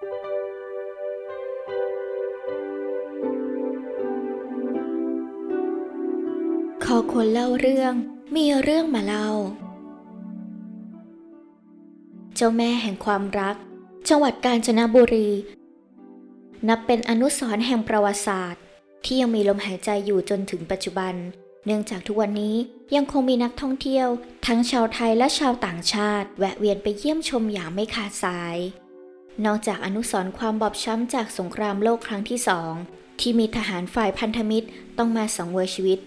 ขอคนเล่าเรื่องมีเรื่องมาเล่า เจ้าแม่แห่งความรัก จังหวัดกาญจนบุรี นับเป็นอนุสรณ์แห่งประวัติศาสตร์ ที่ยังมีลมหายใจอยู่จนถึงปัจจุบัน เนื่องจากทุกวันนี้ยังคงมีนักท่องเที่ยว ทั้งชาวไทยและชาวต่างชาติ แวะเวียนไปเยี่ยมชมอย่างไม่ขาดสาย นอกจากอนุสรณ์ความบอบช้ำจากสงครามโลกครั้งที่สองที่มีทหารฝ่ายพันธมิตรต้องมาสังเวยชีวิต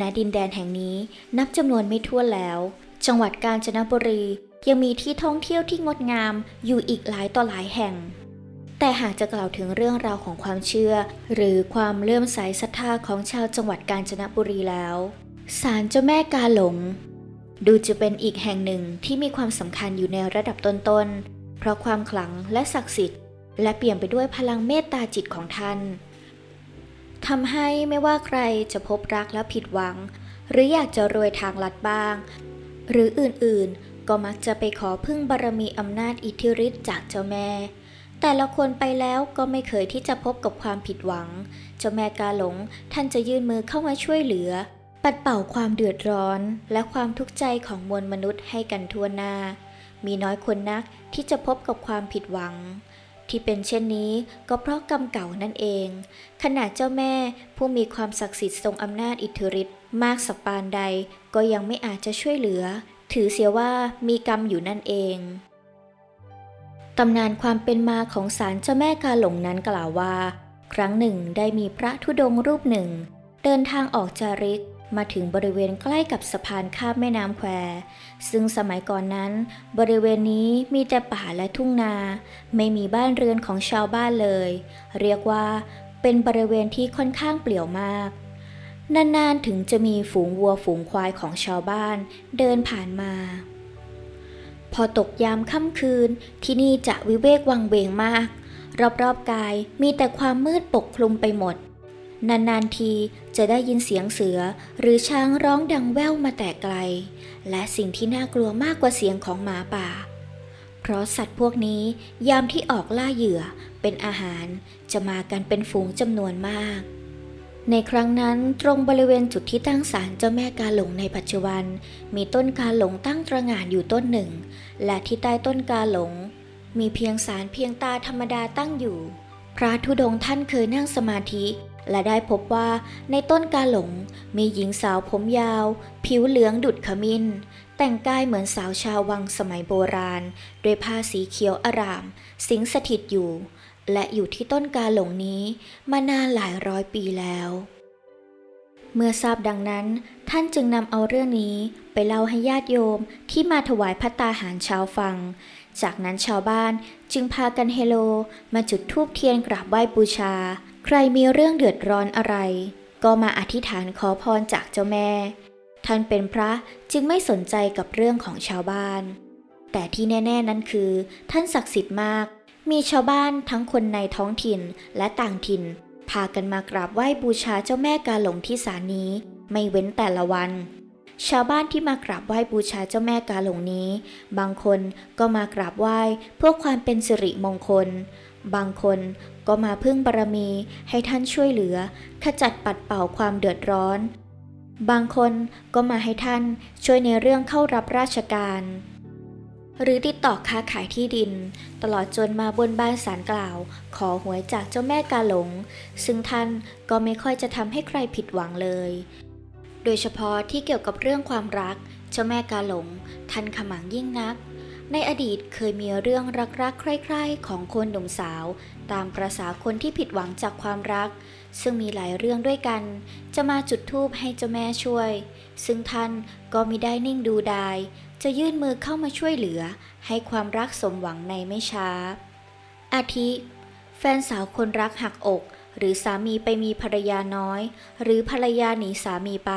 ณดินแดนแห่งนี้นับจำนวนไม่ถ้วนแล้ว จังหวัดกาญจนบุรียังมีที่ท่องเที่ยวที่งดงามอยู่อีกหลายต่อหลายแห่ง แต่หากจะกล่าวถึงเรื่องราวของความเชื่อ หรือความเลื่อมใสศรัทธาของชาวจังหวัดกาญจนบุรีแล้วศาลเจ้าแม่กาหลง ดูจะเป็นอีกแห่งหนึ่งที่มีความสำคัญอยู่ในระดับต้นๆ เพราะความขลังและศักดิ์สิทธิ์ และเปลี่ยมไปด้วยพลังเมตตาจิตของท่านทำให้ไม่ว่าใครจะพบรักแล้วผิดหวัง หรืออยากจะรวยทางลัดบ้าง หรืออื่นๆ ก็มักจะไปขอพึ่งบารมีอำนาจอิทธิฤทธิ์จากเจ้าแม่ แต่ละคนไปแล้วก็ไม่เคยที่จะพบกับความผิดหวัง เจ้าแม่กาหลงท่านจะยื่นมือเข้ามาช่วยเหลือ ปัดเป่าความเดือดร้อนและความทุกข์ใจของมวลมนุษย์ให้กันทั่วหน้า มีน้อยคนนักที่จะพบกับความผิดหวัง ที่เป็นเช่นนี้ก็เพราะกรรมเก่านั่นเองขนาดเจ้าแม่ผู้มีความศักดิ์สิทธิ์ทรงอำนาจอิทธิฤทธิ์มากสักปานใดก็ยังไม่อาจจะช่วยเหลือ ถือเสียว่ามีกรรมอยู่นั่นเองตำนานความเป็นมาของศาลเจ้าแม่กาหลงนั้นกล่าวว่า ครั้งหนึ่งได้มีพระธุดงรูปหนึ่ง เดินทางออกจาริก มาถึงบริเวณใกล้กับสะพานข้ามแม่น้ำแคว ซึ่งสมัยก่อนนั้น บริเวณนี้มีแต่ป่าและทุ่งนา ไม่มีบ้านเรือนของชาวบ้านเลย เรียกว่าเป็นบริเวณที่ค่อนข้างเปลี่ยวมาก นานๆถึงจะมีฝูงวัวฝูงควายของชาวบ้านเดินผ่านมา พอตกยามค่ำคืนที่นี่จะวิเวกวังเวงมาก รอบๆกายมีแต่ความมืดปกคลุมไปหมด นานๆทีจะได้ยินเสียงเสือหรือช้างร้องดังแว่วมาแต่ไกล และสิ่งที่น่ากลัวมากกว่าเสียงของหมาป่า เพราะสัตว์พวกนี้ยามที่ออกล่าเหยื่อเป็นอาหารจะมากันเป็นฝูงจำนวนมาก ในครั้งนั้นตรงบริเวณจุดที่ตั้งศาลเจ้าแม่กาหลงในปัจจุบัน มีต้นกาหลงตั้งตระหง่านอยู่ต้นหนึ่ง และที่ใต้ต้นกาหลง มีเพียงสารเพียงตาธรรมดาตั้งอยู่ พระธุดงค์ท่านเคยนั่งสมาธิ และได้พบว่าในต้นกาหลงมีหญิงสาวผมยาว ผิวเหลืองดุดขมิ้น แต่งกายเหมือนสาวชาววังสมัยโบราณ ด้วยผ้าสีเขียวอาราม สิงสถิตอยู่ และอยู่ที่ต้นกาหลงนี้มานานหลายร้อยปีแล้ว เมื่อทราบดังนั้น ท่านจึงนำเอาเรื่องนี้ไปเล่าให้ญาติโยมที่มาถวายพัตตาหารเช้าฟัง จากนั้นชาวบ้านจึงพากันเฮโล มาจุดธูปเทียนกราบไหว้บูชา ใครมีเรื่องเดือดร้อนอะไร ก็มาอธิษฐานขอพรจากเจ้าแม่ ท่านเป็นพระจึงไม่สนใจกับเรื่องของชาวบ้าน แต่ที่แน่ ๆนั้นคือ ท่านศักดิ์สิทธิ์มาก มีชาวบ้านทั้งคนในท้องถิ่นและต่างถิ่น พากันมากราบไหว้บูชาเจ้าแม่กาหลงที่ศาลนี้ ไม่เว้นแต่ละวันชาวบ้านที่มากราบไหว้บูชาเจ้าแม่กาหลงนี้ บางคนก็มากราบไหว้เพื่อความเป็นสิริมงคล บางคนก็มาพึ่งบารมีให้ท่านช่วยเหลือ ขจัดปัดเป่าความเดือดร้อน บางคนก็มาให้ท่านช่วยในเรื่องเข้ารับราชการ หรือติดต่อค้าขายที่ดิน ตลอดจนมาบนบานสารกล่าว ขอหวยจากเจ้าแม่กาหลง ซึ่งท่านก็ไม่ค่อยจะทำให้ใครผิดหวังเลย โดยเฉพาะที่เกี่ยวกับเรื่องความรัก เจ้าแม่กาหลง ท่านขมังยิ่งนัก ในอดีตเคยมีเรื่องรักๆ ใคร่ๆ ของคนหนุ่มสาว ตามประษาคนที่ผิดหวังจากความรัก ซึ่งมีหลายเรื่องด้วยกัน จะมาจุดธูปให้เจ้าแม่ช่วย ซึ่งท่านก็มิได้นิ่งดูดาย จะยื่นมือเข้ามาช่วยเหลือ ให้ความรักสมหวังในไม่ช้า อาทิ แฟนสาวคนรักหักอกหรือสามีไปมีภรรยาน้อย หรือภรรยาหนีสามีไป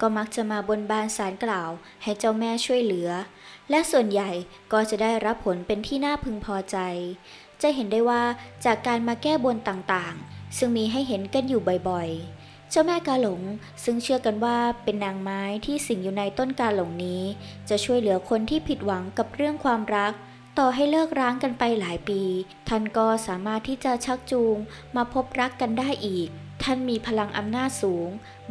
ก็มักจะมาบนบานสารกล่าว ให้เจ้าแม่ช่วยเหลือ และส่วนใหญ่ก็จะได้รับผลเป็นที่น่าพึงพอใจ จะเห็นได้ว่าจากการมาแก้บนต่างๆ ซึ่งมีให้เห็นกันอยู่บ่อยๆ เจ้าแม่กาหลงซึ่งเชื่อกันว่าเป็นนางไม้ที่สิงอยู่ในต้นกาหลงนี้ จะช่วยเหลือคนที่ผิดหวังกับเรื่องความรัก ต่อให้เลิกร้างกันไปหลายปี ท่านก็สามารถที่จะชักจูงมาพบรักกันได้อีก ท่านมีพลังอำนาจสูง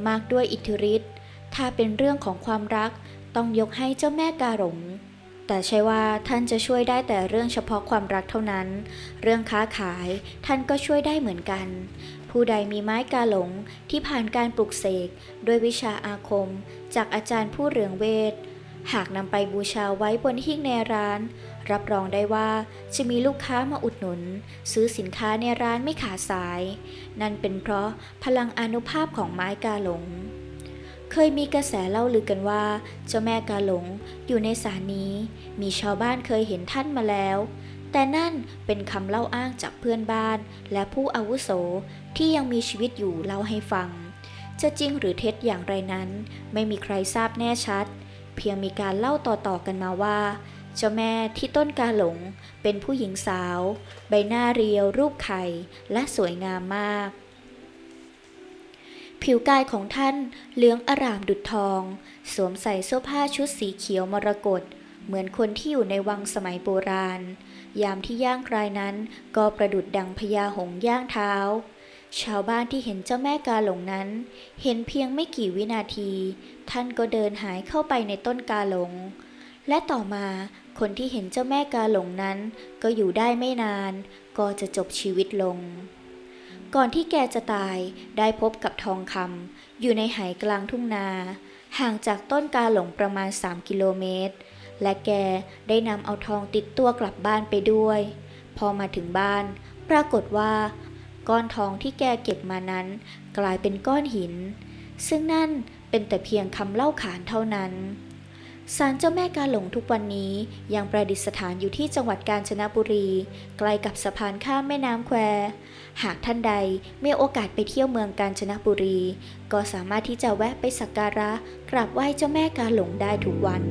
มากด้วยอิทธิฤทธิ์ถ้าเป็นเรื่องของความรัก ต้องยกให้เจ้าแม่กาหลงแต่ใช่ว่าท่านจะช่วยได้แต่เรื่องเฉพาะความรักเท่านั้น เรื่องค้าขายท่านก็ช่วยได้เหมือนกัน ผู้ใดมีไม้กาหลงที่ผ่านการปลุกเสกด้วยวิชาอาคม จากอาจารย์ผู้เรืองเวท หากนำไปบูชาไว้บนหิ้งในร้าน รับรองได้ว่าจะมีลูกค้ามาอุดหนุน ซื้อสินค้าในร้านไม่ขาดสาย นั่นเป็นเพราะพลังอนุภาพของไม้กาหลง เคยมีกระแสเล่าลือกันว่า เจ้าแม่กาหลงอยู่ในสารนี้ มีชาวบ้านเคยเห็นท่านมาแล้ว แต่นั่นเป็นคำเล่าอ้างจากเพื่อนบ้านและผู้อาวุโสที่ยังมีชีวิตอยู่เล่าให้ฟัง จะจริงหรือเท็จอย่างไรนั้น ไม่มีใครทราบแน่ชัด เพียงมีการเล่าต่อๆกันมาว่า เจ้าแม่ที่ต้นกาหลงเป็นผู้หญิงสาว ใบหน้าเรียวรูปไข่และสวยงามมาก ผิวกายของท่านเหลืองอร่ามดุจทอง สวมใส่เสื้อผ้าชุดสีเขียวมรกตเหมือนคนที่อยู่ในวังสมัยโบราณ ยามที่ย่างกรายนั้นก็ประดุดดังพญาหงย่างเท้า ชาวบ้านที่เห็นเจ้าแม่กาหลงนั้น เห็นเพียงไม่กี่วินาที ท่านก็เดินหายเข้าไปในต้นกาหลง และต่อมาคนที่เห็นเจ้าแม่กาหลงนั้น ก็อยู่ได้ไม่นาน ก็จะจบชีวิตลง ก่อนที่แกจะตายได้พบกับทองคำอยู่ในไหกลางทุ่งนา ห่างจากต้นกาหลงประมาณ 3 กิโลเมตร และแกได้นำเอาทองติดตัวกลับบ้านไปด้วย พอมาถึงบ้าน ปรากฏว่า ก้อนทองที่แกเก็บมานั้น กลายเป็นก้อนหิน ซึ่งนั่นเป็นแต่เพียงคำเล่าขานเท่านั้น ศาลเจ้าแม่กาหลงทุกวันนี้ยังประดิษฐานอยู่ที่จังหวัดกาญจนบุรี ใกล้กับสะพานข้ามแม่น้ำแคว หากท่านใดมีโอกาสไปเที่ยวเมืองกาญจนบุรี ก็สามารถที่จะแวะไปสักการะกราบไหว้เจ้าแม่กาหลงได้ทุกวัน